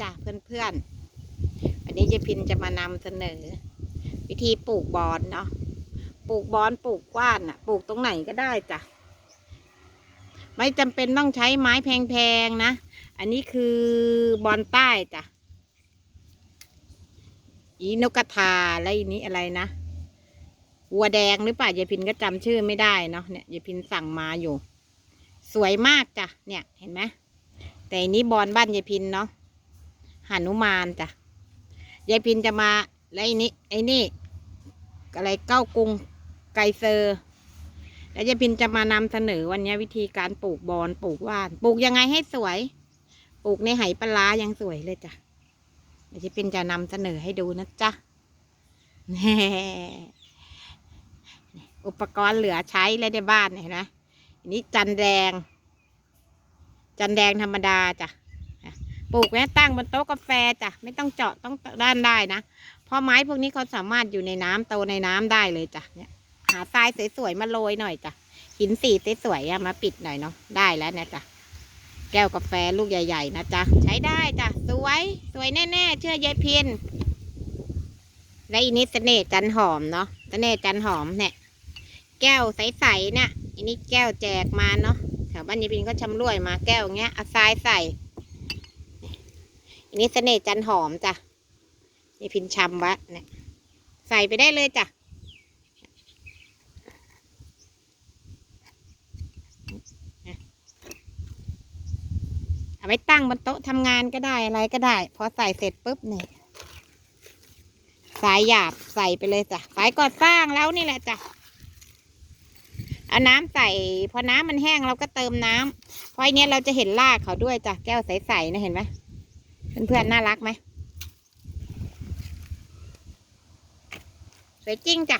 จ้ะเพื่อนๆ วันนี้เจพินจะมานำเสนอ วิธีปลูกบอนเนาะ ปลูกบอนปลูกกว้านอะปลูกตรงไหนก็ได้จ้ะ ไม่จำเป็นต้องใช้ไม้แพงๆนะ อันนี้คือบอนใต้จ้ะ อีนกกระทาและอีนี้อะไรนะ วัวแดงหรือเปล่ายายพินก็จำชื่อไม่ได้เนาะ เนี่ยยายพินสั่งมาอยู่ สวยมากจ้ะ เนี่ยเห็นไหมแต่อันนี้บอนบ้านยายพินเนาะ หานุมานจ้ะยายพินจะมาแล้วไอ้นี้ไอ้นี่อะไรเก้ากรุงไกเซอร์ แล้วยายพินจะมานำเสนอวันนี้วิธีการปลูกบอนปลูกว่าน ปลูกยังไงให้สวย ปลูกในไหปลาร้ายังสวยเลยจ้ะเดี๋ยวยายพินจะนำเสนอให้ดูนะจ๊ะแน่อุปกรณ์เหลือใช้เลยในบ้านเนี่ยเห็นไหมอันนี้จันแดง จันแดงธรรมดาจ้ะ ปลูกไว้ตั้งบนโต๊ะกาแฟจ้ะไม่ต้องเจาะต้องด้านได้นะเพราะไม้พวกนี้เขาสามารถอยู่ในน้ำโตในน้ำได้เลยจ้ะเนี่ย หาทรายสวยๆมาโรยหน่อยจ้ะหินสีสวยๆมาปิดหน่อยเนาะได้แล้วนะจ้ะแก้วกาแฟลูกใหญ่ ๆ นะจ๊ะใช้ได้จ้ะสวยสวยแน่ๆเชื่อยายพินและอีนี้เสน่ห์จันหอมเนาะเสน่ห์จันหอมเนี่ย แก้วใสๆเนี่ยอันนี้แก้วแจกมาเนาะแถวบ้านยายพินก็ชำร่วยมาแก้วเงี้ยเอาทรายใส่ นนี้เสน่ห์จันหอมจ้ะยายพินชำวะเนี่ยใส่ไปได้เลยจ้ะเอาไว้ตั้งบนโต๊ะทำงานก็ได้อะไรก็ได้ พอใส่เสร็จปุ๊บเนี่ยสายหยาบใส่ไปเลยจ้ะสายก่อสร้างแล้วนี่แหละจ้ะเอาน้ำใส่ พอน้ำมันแห้งเราก็เติมน้ำเพราะอันนี้เราจะเห็นรากเขาด้วยจ้ะแก้วใสๆนะเห็นไหม เพื่อนๆน่ารักไหม สวยจริงจ้ะ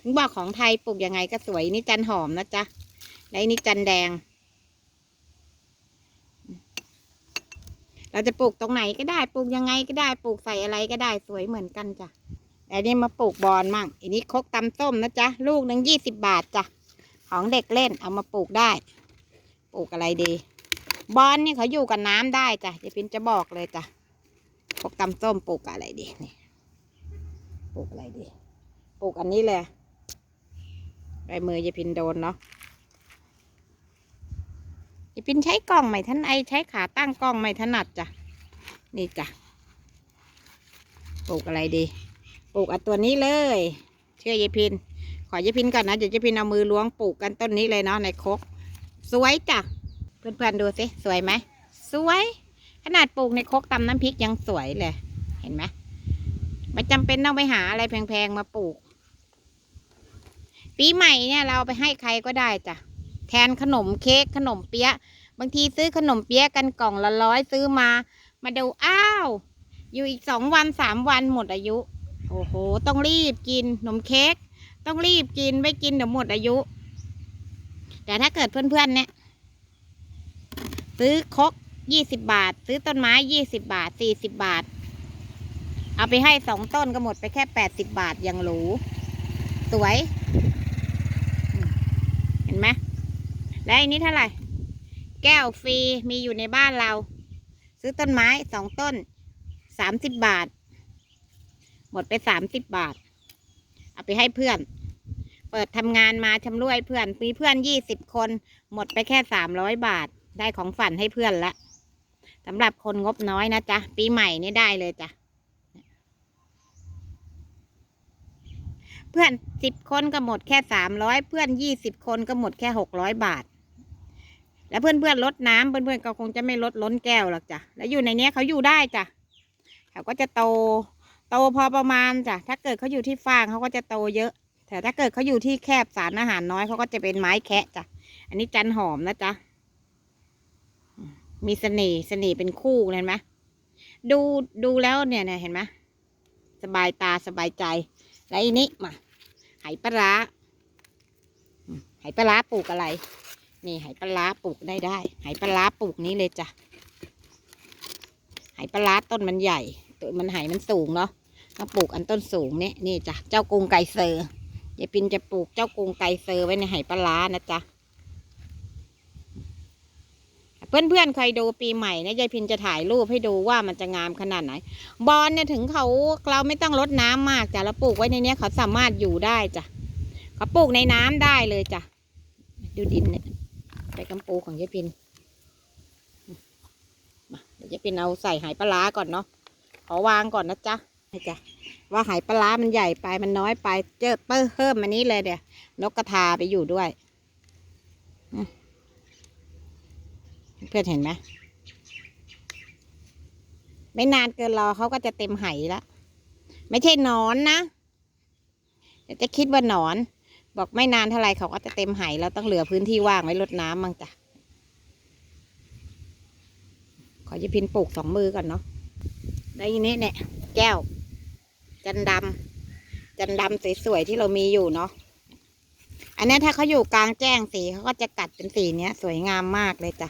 ถึงบอกของไทยปลูกยังไงก็สวยนี่จันหอมนะจ๊ะ และนี่จันแดง เราจะปลูกตรงไหนก็ได้ ปลูกยังไงก็ได้ ปลูกใส่อะไรก็ได้สวยเหมือนกันจ้ะแต่นี่มาปลูกบอนมั่งอันนี้คกตำส้มนะจ๊ะ ลูกหนึ่งยี่สิบบาทจ้ะ ของเด็กเล่นเอามาปลูกได้ ลูกอะไรดี บอนนี่เขาอยู่กับน้ำได้จ้ะจะพินจะบอกเลยจ้ะครกตำส้มปลูกอะไรดีนี่ปลูกอะไรดีปลูกอันนี้เลยลายมือยายพินโดนเนาะยายพินใช้กล้องไม่ทันไอใช้ขาตั้งกล้องไม่ถนัดจ้ะนี่จ้ะปลูกอะไรดีปลูกอันตัวนี้เลย เชื่อยายพิน ขอยายพินก่อนนะเดี๋ยวยายพินเอามือล้วงปลูกกันต้นนี้เลยเนาะในครก สวยจ้ะ เพื่อนๆดูสิ สวยไหม สวย ขนาดปลูกในครกตำน้ำพริกยังสวยเลย เห็นไหมไม่จำเป็นต้องไปหาอะไรแพงๆมาปลูก ปีใหม่เนี่ยเราเอาไปให้ใครก็ได้จ้ะ แทนขนมเค้กขนมเปี๊ยะ บางทีซื้อขนมเปี๊ยะกันกล่องละร้อยซื้อมา มาดูอ้าว อยู่อีกสองวันสามวันหมดอายุ โอ้โห ต้องรีบกินขนมเค้ก ต้องรีบกินไม่กินเดี๋ยวหมดอายุ แต่ถ้าเกิดเพื่อนๆเนี่ย ซื้อคกยี่สิบบาท ซื้อต้นไม้ยี่สิบบาทสี่สิบบาท เอาไปให้สองต้นก็หมดไปแค่แปดสิบบาทยังหรู สวย เห็นไหมแล้วอันนี้เท่าไหร่ แก้วฟรีมีอยู่ในบ้านเรา ซื้อต้นไม้สองต้นสามสิบบาท หมดไปสามสิบบาท เอาไปให้เพื่อน ปิดทำงานมาชำร่วยเพื่อนมีเพื่อนยี่สิบคน หมดไปแค่สามร้อยบาท ได้ของฝันให้เพื่อนละสำหรับคนงบน้อยนะจ๊ะ ปีใหม่นี่ได้เลยจ้ะ เพื่อนสิบคนก็หมดแค่สามร้อยเพื่อนยี่สิบคนก็หมดแค่หกร้อยบาท แล้วเพื่อนเพื่อนลดน้ำเพื่อนเพื่อนก็คงจะไม่ลดล้นแก้วหรอกจ้ะ แล้วอยู่ในเนี้ยเขาอยู่ได้จ้ะเขาก็จะโต โตพอประมาณจ้ะ ถ้าเกิดเขาอยู่ที่ฟางเขาก็จะโตเยอะ แต่ถ้าเกิดเขาอยู่ที่แคบสารอาหารน้อยเขาก็จะเป็นไม้แคะจ้ะ อันนี้จันหอมนะจ๊ะ มีเสน่ห์เสน่ห์เป็นคู่เห็นไหมดูดูแล้วเนี่ยเห็นไหมสบายตาสบายใจ แล้วอันนี้มาไหปลาร้าอืมไหปลาร้าปลูกอะไร นี่ไหปลาร้าปลูกได้ได้ไหปลาร้าปลูกนี้เลยจ้ะไหปลาร้าต้นมันใหญ่ต้นมันไหมันสูงเนาะต้องปลูกอันต้นสูงเนี่ยนี่จ้ะเจ้ากรุงไก่เซอร์ ยายปินจะปลูกเจ้ากุงไก่เซอร์ไว้ในไหปลานะจ๊ะ เพื่อนๆเคยดูปีใหม่เนี่ยยายพินจะถ่ายรูปให้ดูว่ามันจะงามขนาดไหน บอลเนี่ยถึงเขาเราไม่ต้องรดน้ำมากจ้ะเราปลูกไว้ในนี้เขาสามารถอยู่ได้จ้ะเขาปลูกในน้ำได้เลยจ้ะดูดินเนี่ยไปกำปูของยายพินมาเดี๋ยวยายพินเอาใส่หายปลาก่อนเนาะขอวางก่อนนะจ๊ะนี่จ้ะ ว่าหายปลามันใหญ่ไปมันน้อยไป เจอเพิ่มอันนี้เลยเดี๋ยวนกกระทาไปอยู่ด้วยเพื่อนเห็นไหมไม่นานเกินรอเขาก็จะเต็มไหแล้วไม่ใช่นอนนะเดี๋ยวจะคิดว่านอน บอกไม่นานเท่าไรเขาก็จะเต็มไหเราต้องเหลือพื้นที่ว่างไว้รดน้ำมั่งจ้ะขอจะพินปลูกสองมือก่อนเนาะแล้วทีนี้เนี่ยแก้ว จันดำจันดำสวยๆที่เรามีอยู่เนาะอันนี้ถ้าเขาอยู่กลางแจ้งสีเขาก็จะกัดเป็นสีเนี้ย สวยงามมากเลยจ้ะ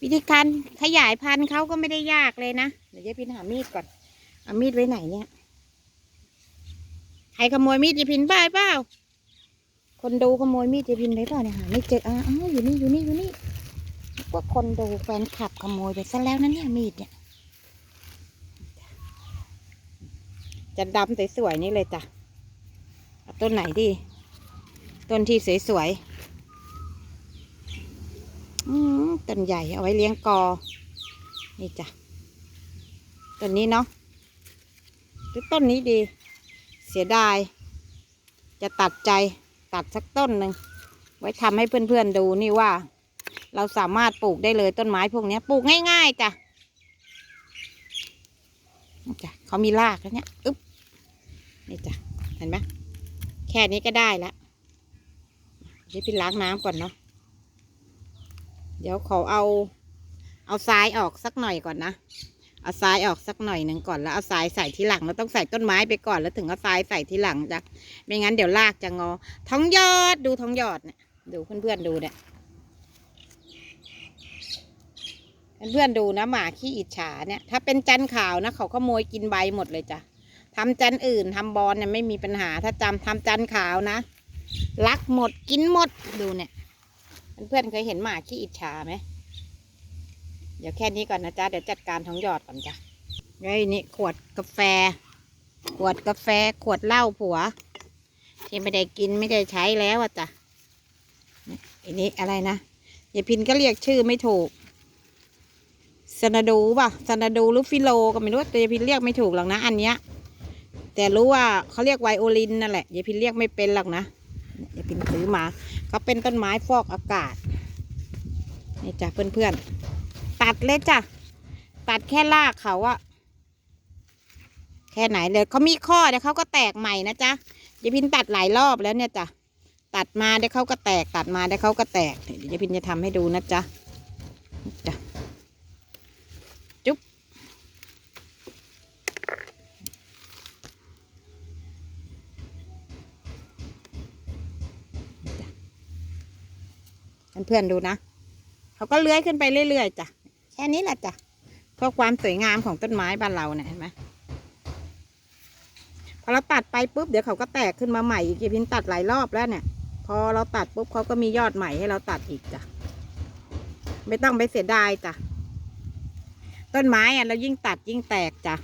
วิธีการขยายพันธุ์เขาก็ไม่ได้ยากเลยนะเดี๋ยวยายพินหามีดก่อนเอามีดไว้ไหนเนี่ยใครขโมยมีดยายพินบ้าเปล่าคนดูขโมยมีดยายพินไปเปล่าเนี่ยหาไม่เจออ้าวอยู่นี่อยู่นี่อยู่นี่พวกคนดูแฟนคลับขโมยไปซะแล้วนะเนี่ยมีดเนี่ย จะดำสวยๆนี่เลยจ้ะต้นไหนดี ต้นที่สวยๆต้นใหญ่เอาไว้เลี้ยงกอ นี่จ้ะต้นนี้เนาะหรือต้นนี้ดี เสียดาย จะตัดใจตัดสักต้นหนึ่งไว้ทำให้เพื่อนๆดูนี่ว่า เราสามารถปลูกได้เลยต้นไม้พวกนี้ปลูกง่ายๆจ้ะ จ้ะเขามีรากแล้วเนี่ยอึ๊บนี่จ้ะเห็นไหมแค่นี้ก็ได้แล้วเดี๋ยวพี่ล้างน้ำก่อนเนาะเดี๋ยวขอเอา เอาทรายออกสักหน่อยก่อนนะเอาทรายออกสักหน่อยหนึ่งก่อนแล้วเอาทรายใส่ทีหลังเราต้องใส่ต้นไม้ไปก่อนแล้วถึงเอาทรายใส่ทีหลังจ้ะไม่งั้นเดี๋ยวรากจะงอท้องยอดดูท้องยอดเนี่ยดูเพื่อนๆดูเนี่ย เพื่อนดูนะหมาขี้อิจฉาเนี่ย ถ้าเป็นจันขาวนะเขาขโมยกินใบหมดเลยจ้ะทำจันอื่นทำบอลเนี่ยไม่มีปัญหา ถ้าจำทำจันขาวนะลักหมดกินหมดดูเนี่ย เพื่อนเคยเห็นหมาขี้อิจฉาไหมเดี๋ยวแค่นี้ก่อนนะจ๊ะเดี๋ยวจัดการท้องหยอดก่อนจ้ะไอ้นี่ขวดกาแฟ ขวดกาแฟ ขวดเหล้าผัว ที่ไม่ได้กินไม่ได้ใช้แล้วอะจ้ะอันนี้อะไรนะยายพินก็เรียกชื่อไม่ถูก สนาดูป่ะสนาดูหรือฟิโลก็ไม่รู้แต่ยายพินเรียกไม่ถูกหรอกนะ อันเนี้ย แต่รู้ว่าเขาเรียกไวโอลินนั่นแหละยายพินเรียกไม่เป็นหรอกนะยายพินซื้อมาเขาเป็นต้นไม้ฟอกอากาศนี่จ้ะเพื่อนๆตัดเลยจ้ะตัดแค่รากเขาอะแค่ไหนเลยเขามีข้อเดี๋ยวเขาก็แตกใหม่นะจ๊ะยายพินตัดหลายรอบแล้วเนี่ยจ้ะตัดมาเดี๋ยวเขาก็แตกตัดมาเดี๋ยวเขาก็แตกเดี๋ยวยายพินจะทำให้ดูนะจ๊ะจ้ะ เพื่อนๆดูนะเขาก็เลื้อยขึ้นไปเรื่อยๆจ้ะแค่นี้แหละจ้ะเพื่อความสวยงามของต้นไม้บ้านเราเนี่ยเห็นไหมพอเราตัดไปปุ๊บเดี๋ยวเขาก็แตกขึ้นมาใหม่อีกพินตัดหลายรอบแล้วเนี่ย พอเราตัดปุ๊บเขาก็มียอดใหม่ให้เราตัดอีกจ้ะไม่ต้องไปเสียดายจ้ะต้นไม้อะเรายิ่งตัดยิ่งแตกจ้ะ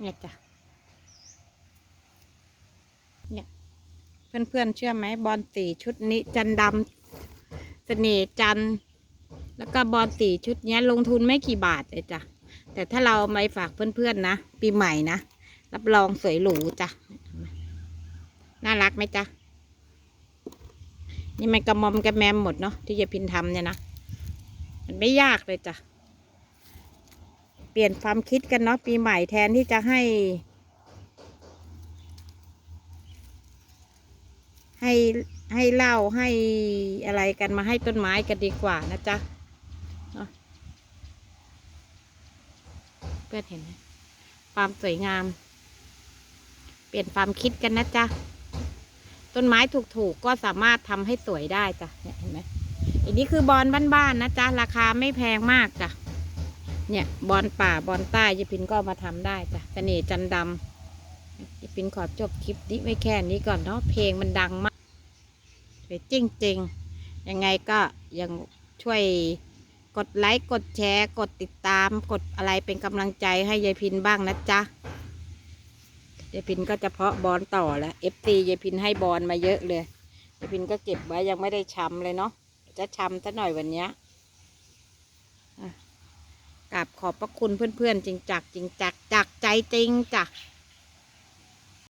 เนี่ยจ้ะเนี่ยเพื่อนๆเชื่อไหมบอลสีชุดนี้จันดำ เสน่ห์จันแล้วก็บอลสีชุดนี้ลงทุนไม่กี่บาทเลยจ้ะ แต่ถ้าเราไปฝากเพื่อนๆนะ ปีใหม่นะ รับรองสวยหรูจ้ะ น่ารักไหมจ๊ะนี่มันกระมอมกระแมมหมดเนาะที่จะพินทำเนี่ยนะ มันไม่ยากเลยจ้ะ เปลี่ยนความคิดกันเนาะปีใหม่แทนที่จะให้ ให้ ให้เหล้าให้อะไรกันมาให้ต้นไม้กันดีกว่านะจ๊ะเพื่อนเห็นไหมความสวยงาม เปลี่ยนความคิดกันนะจ๊ะต้นไม้ถูกๆก็สามารถทำให้สวยได้จ้ะเนี่ยเห็นไหมอันนี้คือบอลบ้านๆนะจ๊ะราคาไม่แพงมากจ้ะเนี่ยบอลป่าบอลใต้ยายพินก็มาทำได้จ้ะเสน่ห์จันดำยายพินขอจบคลิปนี้ไว้แค่นี้ก่อนเนาะเพลงมันดังมาก วยจริงๆ ยังไงก็ยังช่วยกดไลค์กดแชร์กดติดตามกดอะไรเป็นกำลังใจให้ยายพินบ้างนะจ๊ะยายพินก็จะเพาะบอลต่อแล้วเอฟตียายพินให้บอลมาเยอะเลยยายพินก็เก็บไว้ยังไม่ได้ชำเลยเนาะจะชำซะหน่อยวันนี้กราบขอบพระคุณเพื่อนๆ จริงจักจริงจักจากใจจริงจ้ะ